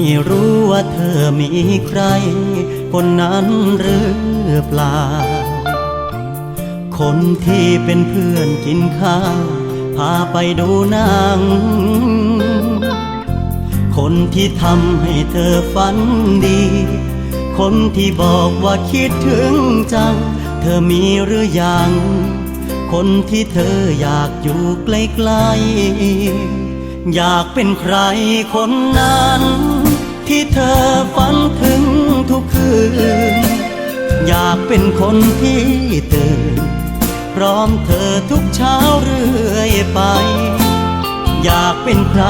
ไม่รู้ว่าเธอมีใคร คนนั้นหรือเปล่า คนที่เป็นเพื่อนกินข้าว พาไปดูหนัง คนที่ทำให้เธอฝันดี คนที่บอกว่าคิดถึงจัง เธอมีหรือยัง คนที่เธออยากอยู่ใกล้ๆอยากเป็นใครคนนั้น ที่เธอฝันถึงทุกคืน อยากเป็นคนที่ตื่น พร้อมเธอทุกเช้าเรื่อยไป อยากเป็นใคร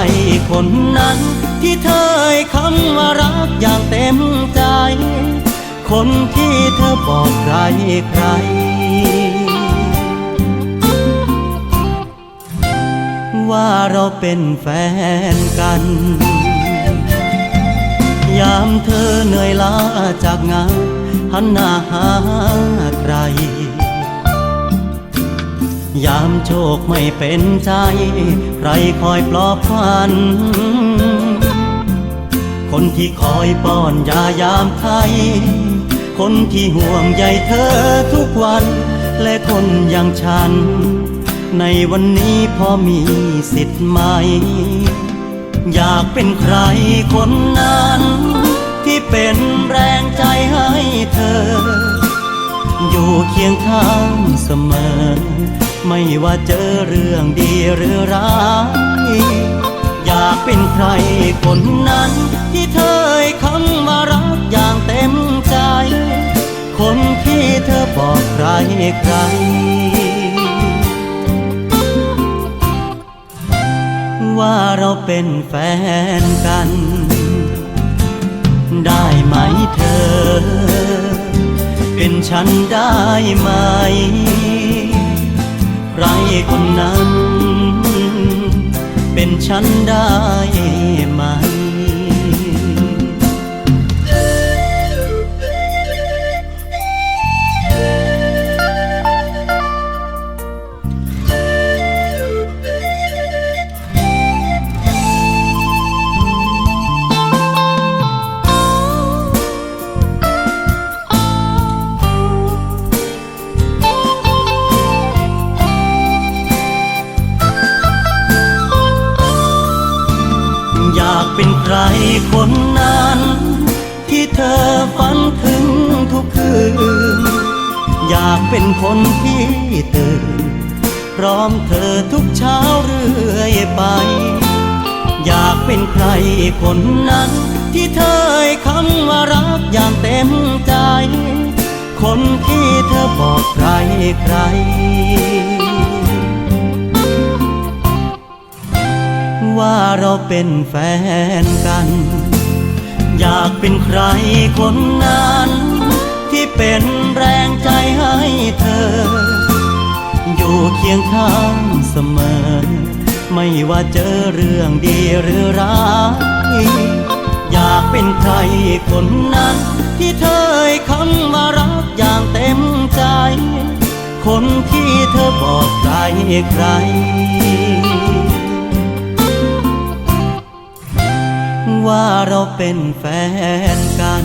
คนนั้น ที่เธอคำว่ารักอย่างเต็มใจ คนที่เธอบอกใครใครว่าเราเป็นแฟนกัน ยามเธอเหนื่อยล้าจากงานหันหน้าหาใคร ยามโชคไม่เป็นใจ ใครคอยปลอบขวัญคนที่คอยป้อนยายามไทย คนที่ห่วงใยเธอทุกวัน และคนอย่างฉัน ในวันนี้พอมีสิทธิ์ไหม อยากเป็นใครคนนั้น ที่เป็นแรงใจให้เธอ อยู่เคียงข้างเสมอ ไม่ว่าเจอเรื่องดีหรือร้าย อยากเป็นใครคนนั้น ที่เธอให้คำว่ารักอย่างเต็มใจ คนที่เธอบอกใครใคร เป็นแฟนกัน ได้ไหมเธอ เป็นฉันได้ไหม ใครคนนั้น เป็นฉันได้ เป็นใครคนนั้น ที่เธอฝันถึงทุกคืน อยากเป็นคนที่ตื่น พร้อมเธอทุกเช้าเรื่อยไป อยากเป็นใครคนนั้น ที่เธอคำว่ารักอย่างเต็มใจ คนที่เธอบอกใครใคร เราเป็นแฟนกัน อยากเป็นใครคนนั้น ที่เป็นแรงใจให้เธอ อยู่เคียงข้างเสมอ ไม่ว่าเจอเรื่องดีหรือร้ายอยากเป็นใครคนนั้น ที่เธอคำว่ารักอย่างเต็มใจ คนที่เธอบอกใครใคร เป็นแฟนกัน